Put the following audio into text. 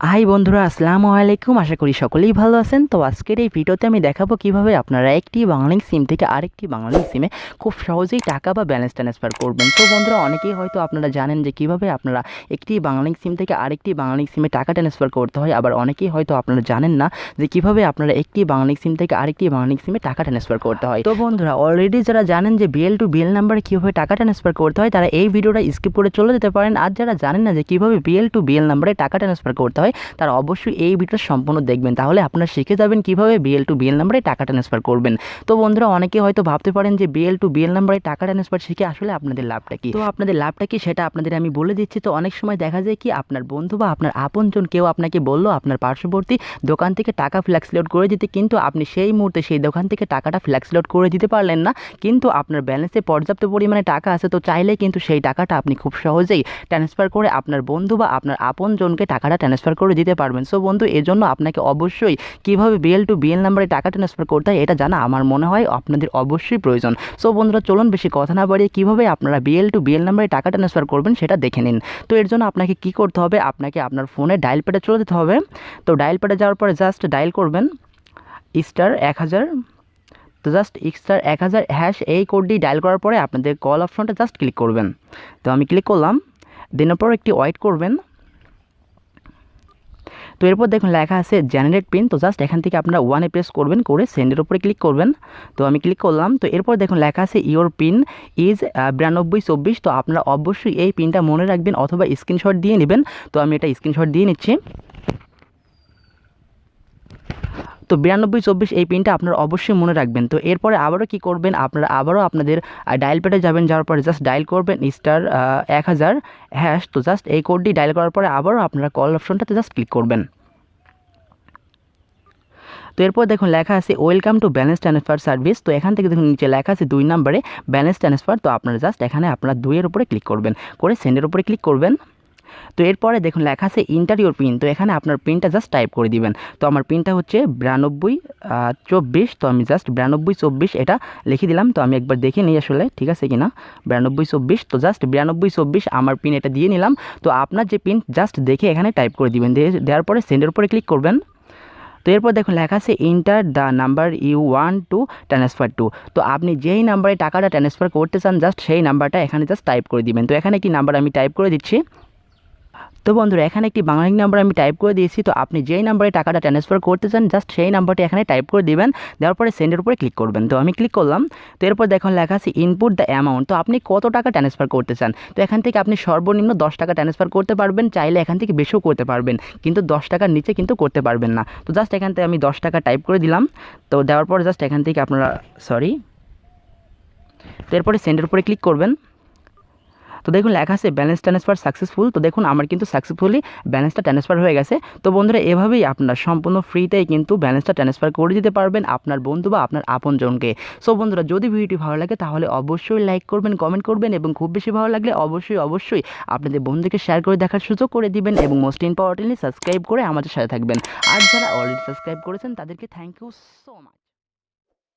High বন্ধুরা, আসসালামু আলাইকুম। আশা করি সকলেই ভালো আছেন। তো আজকের এই ভিডিওতে আমি দেখাবো কীভাবে আপনারা একটি বাংলালিংক সিম থেকে আরেকটি বাংলালিংক সিমে খুব সহজেই টাকা বা ব্যালেন্স ট্রান্সফার করবেন। তো বন্ধুরা, অনেকেই হয়তো আপনারা জানেন যে কীভাবে আপনারা একটি বাংলালিংক সিম থেকে আরেকটি বাংলালিংক সিমে টাকা ট্রান্সফার করতে হয়। আবার অনেকেই হয়তো আপনারা জানেন না যে কীভাবে আপনারা একটি বাংলালিংক সিম থেকে আরেকটি বাংলালিংক সিমে টাকা ট্রান্সফার করতে হয়। তো বন্ধুরা অলরেডি যারা জানেন যে বিএল টু বিএল নাম্বারে কীভাবে টাকা ট্রান্সফার করতে হয়, তারা এই ভিডিওটা স্কিপ করে চলে যেতে পারেন। আর যারা জানেন না যে কীভাবে বিএল টু বিএল নাম্বারে টাকা ট্রান্সফার করতে হয় তারা অবশ্যই এই ভিডিওটা সম্পূর্ণ দেখবেন। তাহলে আপনারা শিখে যাবেন কীভাবে বিএল টু বিএল নাম্বারে টাকা ট্রান্সফার করবেন। তো বন্ধুরা অনেকে হয়তো ভাবতে পারেন যে বিএল টু বিএল নাম্বারে টাকা ট্রান্সফার শিখে আসলে আপনাদের লাভটা কি? তো আপনাদের লাভটা কি সেটা আপনাদের আমি বলে দিচ্ছি। তো অনেক সময় দেখা যায় কি, আপনার বন্ধু বা আপনার আপনজন কেউ আপনাকে বলল, আপনার পার্শ্ববর্তী দোকান থেকে টাকা ফ্ল্যাক্স লোড করে দিতে, কিন্তু আপনি সেই মুহূর্তে সেই দোকান থেকে টাকাটা ফ্ল্যাক্স লোড করে দিতে পারলেন না। কিন্তু আপনার ব্যালেন্সে পর্যাপ্ত পরিমাণে টাকা আছে, তো চাইলে কিন্তু সেই টাকাটা আপনি খুব সহজেই ট্রান্সফার করে আপনার বন্ধু বা আপনার আপনজনকে টাকাটা ট্রান্সফার করে দিতে পারবেন। সো বন্ধু, এজন্য আপনাকে অবশ্যই কীভাবে বিএল টু বিএল নাম্বারে টাকা ট্রান্সফার করতে হয় এটা জানা আমার মনে হয় আপনাদের অবশ্যই প্রয়োজন। সো বন্ধুরা, চলুন বেশি কথা না বাড়িয়ে কীভাবে আপনারা বিএল টু বিএল নাম্বারে টাকা ট্রান্সফার করবেন সেটা দেখে নিন। তো এর জন্য আপনাকে কি করতে হবে? আপনাকে আপনার ফোনে ডায়াল প্যাডে চলে যেতে হবে। তো ডায়াল প্যাডে যাওয়ার পরে জাস্ট ডায়াল করবেন। স্টার এক হাজার। তো জাস্ট স্টার এক হাজার হ্যাশ এই কোডটি ডায়াল করার পরে আপনাদের কল অপশনটা জাস্ট ক্লিক করবেন। তো আমি ক্লিক করলাম। দেনের পর একটি ওয়েট করবেন। তো এরপর দেখুন লেখা আছে জেনারেট পিন তো জাস্ট এখান থেকে আপনারা ওয়ানে প্রেস করবেন, করে সেন্ডের উপরে ক্লিক করবেন। তো আমি ক্লিক করলাম, তো এরপর দেখুন লেখা আছে ইওর পিন ইজ বিরানব্বই চব্বিশ, তো আপনারা অবশ্যই এই পিনটা মনে রাখবেন অথবা স্ক্রিনশট দিয়ে নেবেন। তো আমি এটা স্ক্রিনশট দিয়ে নিচ্ছি। তো বিরানব্বই, চব্বিশ এই পিনটা আপনারা অবশ্যই মনে রাখবেন। তো এরপরে আবারও কি করবেন? আপনারা আবারও আপনাদের ডায়াল প্যাডে যাবেন, যাওয়ার পরে জাস্ট ডায়াল করবেন স্টার এক হাজার হ্যাশ তো জাস্ট এই কোডটি ডায়াল করার পরে আবারও আপনারা কল অপশনটাতে জাস্ট ক্লিক করবেন। তো এরপর দেখুন, লেখা আছে welcome to balance transfer service তো এখান থেকে দেখুন, নিচে লেখা আছে দুই নম্বরে ব্যালেন্স ট্রান্সফার তো আপনারা জাস্ট এখানে আপনারা দুইয়ের উপরে ক্লিক করবেন। করে সেন্ডের উপরে ক্লিক করবেন। তো এরপরে দেখুন, লেখা আছে ইন্টারভিউর পিন তো এখানে আপনার পিনটা জাস্ট টাইপ করে দিবেন। তো আমার পিনটা হচ্ছে বিরানব্বই চব্বিশ, তো আমি জাস্ট বিরানব্বই, চব্বিশ এটা লিখে দিলাম। তো আমি একবার দেখে নিই আসলে, ঠিক আছে কি না বিরানব্বই, চব্বিশ, তো জাস্ট বিরানব্বই, চব্বিশ আমার পিন এটা দিয়ে নিলাম। তো আপনার যে পিন জাস্ট দেখে এখানে টাইপ করে দিবেন। দেওয়ার পরে সেন্ডের উপরে ক্লিক করবেন। তো এরপর দেখুন, লেখা আছে enter the number you want to transfer to তো আপনি যেই নাম্বারে টাকাটা ট্রান্সফার করতে চান জাস্ট সেই নাম্বারটা এখানে জাস্ট টাইপ করে দিবেন। তো এখানে কি নাম্বার আমি টাইপ করে দিচ্ছি? তো বন্ধুরা, এখানে একটি বাংলালিং নাম্বার আমি টাইপ করে দিয়েছি, তো আপনি যেই নাম্বারে টাকাটা ট্রান্সফার করতে চান জাস্ট সেই নাম্বারটি এখানে টাইপ করে দিবেন, দেওয়ার পরে সেন্ডের উপরে ক্লিক করবেন। তো আমি ক্লিক করলাম, তো এরপর দেখুন লেখা আছে ইনপুট দ্য অ্যামাউন্ট তো আপনি কত টাকা ট্রান্সফার করতে চান? তো এখান থেকে আপনি সর্বনিম্ন দশ টাকা ট্রান্সফার করতে পারবেন, চাইলে এখান থেকে বেশিও করতে পারবেন, কিন্তু দশ টাকার নিচে কিন্তু করতে পারবেন না। তো জাস্ট এখান থেকে আমি দশ টাকা টাইপ করে দিলাম, তো দেওয়ার পর জাস্ট এখান থেকে আপনারা সরি তো এরপরে সেন্ডের উপরে ক্লিক করবেন। তো দেখুন, লেখা আছে ব্যালেন্স ট্রান্সফার সাকসেসফুল তো দেখুন, আমার কিন্তু সাকসেসফুলি ব্যালেন্সটা ট্রান্সফার হয়ে গেছে। তো বন্ধুরা, এভাবেই আপনারা সম্পূর্ণ ফ্রিতেই কিন্তু ব্যালেন্সটা ট্রান্সফার করে দিতে পারবেন আপনার বন্ধু বা আপনার আপনজনকে। সো বন্ধুরা, যদি ভিডিওটি ভালো লাগে, তাহলে অবশ্যই লাইক করবেন কমেন্ট করবেন এবং খুব বেশি ভালো লাগলে অবশ্যই অবশ্যই আপনাদের বন্ধুকে শেয়ার করে দেখার সুযোগ করে দিবেন এবং মোস্ট ইম্পর্টেন্টলি সাবস্ক্রাইব করে আমাদের সাথে থাকবেন। আর যারা অলরেডি সাবস্ক্রাইব করেছেন, তাদেরকে থ্যাংক ইউ সো মাচ